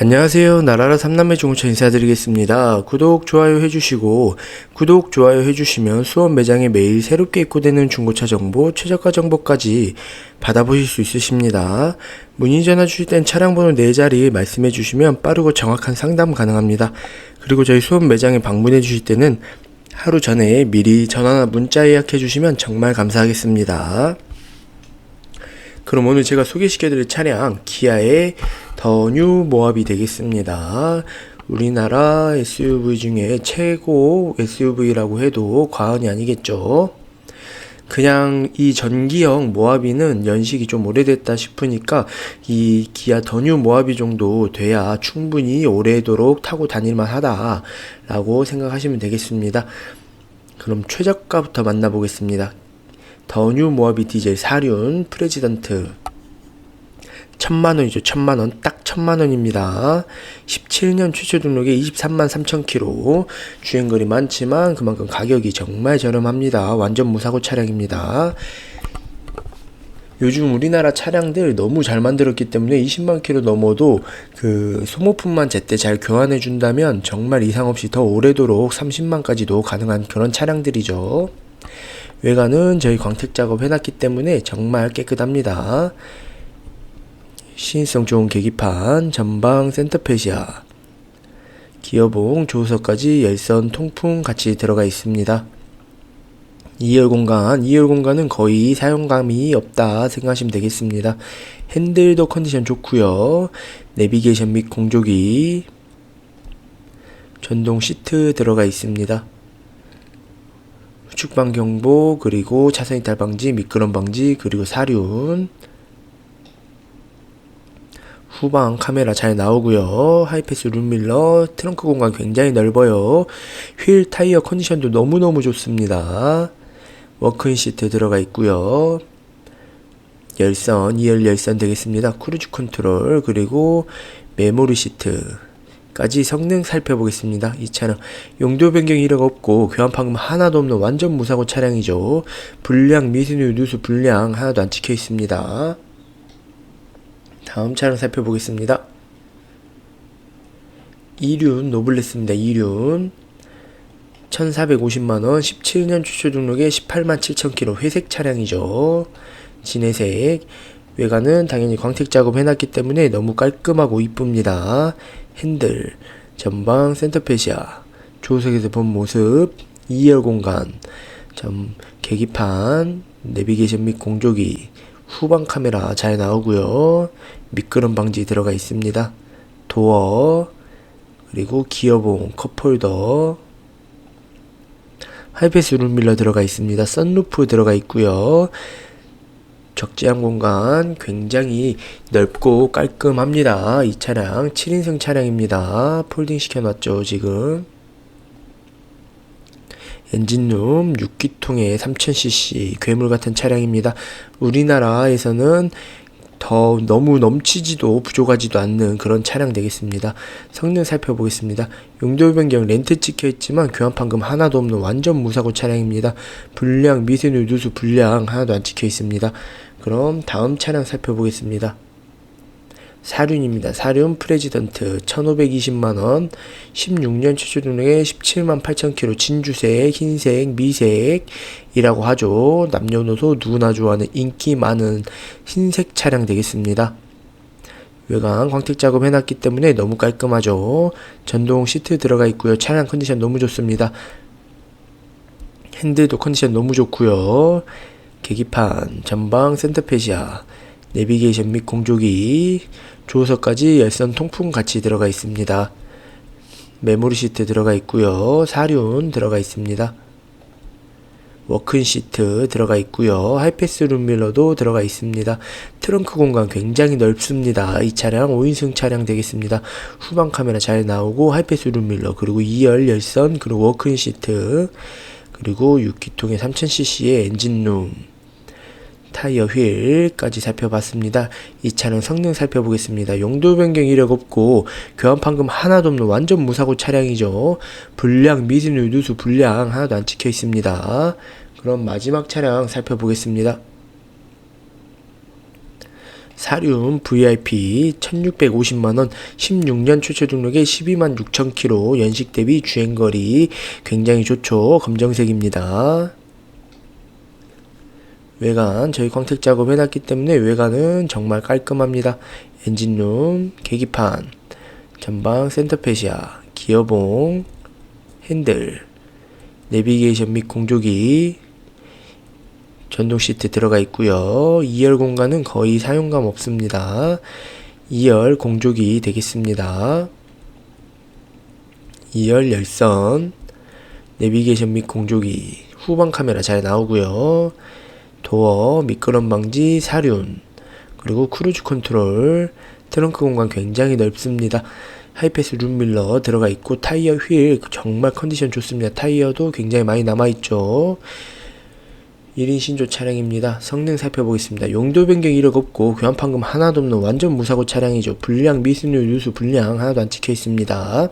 안녕하세요. 나라라 삼남매 중고차 인사드리겠습니다. 구독, 좋아요 해주시고, 구독, 좋아요 해주시면 수원 매장에 매일 새롭게 입고되는 중고차 정보, 최저가 정보까지 받아보실 수 있으십니다. 문의 전화 주실 땐 차량 번호 4자리 말씀해 주시면 빠르고 정확한 상담 가능합니다. 그리고 저희 수원 매장에 방문해 주실 때는 하루 전에 미리 전화나 문자 예약해 주시면 정말 감사하겠습니다. 그럼 오늘 제가 소개시켜 드릴 차량 기아의 더 뉴 모합이 되겠습니다. 우리나라 SUV 중에 최고 SUV라고 해도 과언이 아니겠죠. 그냥 이 전기형 모하비는 연식이 좀 오래됐다 싶으니까 이 기아 더뉴 모하비 정도 돼야 충분히 오래도록 타고 다닐만 하다라고 생각하시면 되겠습니다. 그럼 최저가부터 만나보겠습니다. 더뉴 모하비 디젤 사륜 프레지던트 천만 원이죠. 천만 원. 딱 천만 원입니다. 17년 최초 등록에 23만 3천 킬로. 주행거리 많지만 그만큼 가격이 정말 저렴합니다. 완전 무사고 차량입니다. 요즘 우리나라 차량들 너무 잘 만들었기 때문에 20만 킬로 넘어도 그 소모품만 제때 잘 교환해 준다면 정말 이상 없이 더 오래도록 30만까지도 가능한 그런 차량들이죠. 외관은 저희 광택 작업 해놨기 때문에 정말 깨끗합니다. 시인성 좋은 계기판, 전방 센터페시아, 기어봉, 조수석까지 열선 통풍 같이 들어가 있습니다. 2열 공간, 2열 공간은 거의 사용감이 없다 생각하시면 되겠습니다. 핸들도 컨디션 좋고요. 내비게이션 및 공조기, 전동 시트 들어가 있습니다. 후측방 경보, 그리고 차선 이탈 방지, 미끄럼 방지, 그리고 사륜, 후방 카메라 잘 나오고요. 하이패스 룸밀러, 트렁크 공간 굉장히 넓어요. 휠 타이어 컨디션도 너무너무 좋습니다. 워크인 시트 들어가 있고요. 열선, 2열 열선 되겠습니다. 크루즈 컨트롤, 그리고 메모리 시트 까지 성능 살펴보겠습니다. 이 차량 용도 변경 이력 없고 교환 판금 하나도 없는 완전 무사고 차량이죠. 불량 미세누 누수 불량 하나도 안 찍혀 있습니다. 다음 차량 살펴보겠습니다. 이륜 노블레스입니다. 이륜 1450만원 17년 최초 등록에 18만 7천키로 회색 차량이죠. 진회색 외관은 당연히 광택 작업 해놨기 때문에 너무 깔끔하고 이쁩니다. 핸들 전방 센터페시아 조석에서 본 모습 2열 공간 점 계기판 내비게이션 및 공조기 후방 카메라 잘 나오고요. 미끄럼 방지 들어가 있습니다. 도어 그리고 기어봉 컵홀더 하이패스 룸밀러 들어가 있습니다. 썬루프 들어가 있고요. 적재함 공간 굉장히 넓고 깔끔합니다. 이 차량 7인승 차량입니다. 폴딩 시켜놨죠 지금. 엔진룸 6기통의 3000cc 괴물 같은 차량입니다. 우리나라에서는 더 너무 넘치지도 부족하지도 않는 그런 차량 되겠습니다. 성능 살펴보겠습니다. 용도 변경 렌트 찍혀 있지만 교환 판금 하나도 없는 완전 무사고 차량입니다. 불량 미세누 누수 불량 하나도 안 찍혀 있습니다. 그럼 다음 차량 살펴보겠습니다. 사륜입니다. 사륜 프레지던트 1520만원 16년 최초 등록에 17만 8천키로 진주색, 흰색, 미색이라고 하죠. 남녀노소 누구나 좋아하는 인기 많은 흰색 차량 되겠습니다. 외관 광택 작업 해놨기 때문에 너무 깔끔하죠. 전동 시트 들어가 있고요. 차량 컨디션 너무 좋습니다. 핸들도 컨디션 너무 좋고요. 계기판, 전방 센터페시아, 내비게이션 및 공조기, 조수석까지 열선 통풍 같이 들어가 있습니다. 메모리 시트 들어가 있고요. 사륜 들어가 있습니다. 워크인 시트 들어가 있고요. 하이패스 룸밀러도 들어가 있습니다. 트렁크 공간 굉장히 넓습니다. 이 차량 5인승 차량 되겠습니다. 후방 카메라 잘 나오고 하이패스 룸밀러 그리고 2열 열선 그리고 워크인 시트 그리고 6기통의 3000cc의 엔진룸 타이어 휠까지 살펴봤습니다. 이 차량 성능 살펴보겠습니다. 용도 변경 이력 없고 교환 판금 하나도 없는 완전 무사고 차량이죠. 불량 미세누 누수 불량 하나도 안 찍혀 있습니다. 그럼 마지막 차량 살펴보겠습니다. 사륜 VIP 1650만원 16년 최초 등록에 12만 6천 킬로 연식 대비 주행거리 굉장히 좋죠 검정색입니다 외관 저희 광택 작업 해놨기 때문에 외관은 정말 깔끔합니다 엔진룸 계기판 전방 센터페시아 기어봉 핸들 내비게이션 및 공조기 전동 시트 들어가 있고요. 2열 공간은 거의 사용감 없습니다. 2열 공조기 되겠습니다. 2열 열선 내비게이션 및 공조기 후방 카메라 잘 나오고요. 도어 미끄럼 방지 사륜 그리고 크루즈 컨트롤 트렁크 공간 굉장히 넓습니다. 하이패스 룸밀러 들어가 있고 타이어 휠 정말 컨디션 좋습니다. 타이어도 굉장히 많이 남아 있죠. 1인 신조 차량입니다. 성능 살펴보겠습니다. 용도 변경 이력 없고 교환판금 하나도 없는 완전 무사고 차량이죠. 불량 미수류 누수 불량 하나도 안 찍혀 있습니다.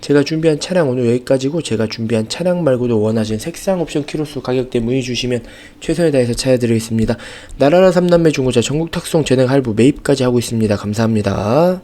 제가 준비한 차량 오늘 여기까지고 제가 준비한 차량 말고도 원하시는 색상 옵션 키로수 가격대 문의 주시면 최선을 다해서 찾아드리겠습니다. 나라라 삼남매 중고차 전국 탁송 전액 할부 매입까지 하고 있습니다. 감사합니다.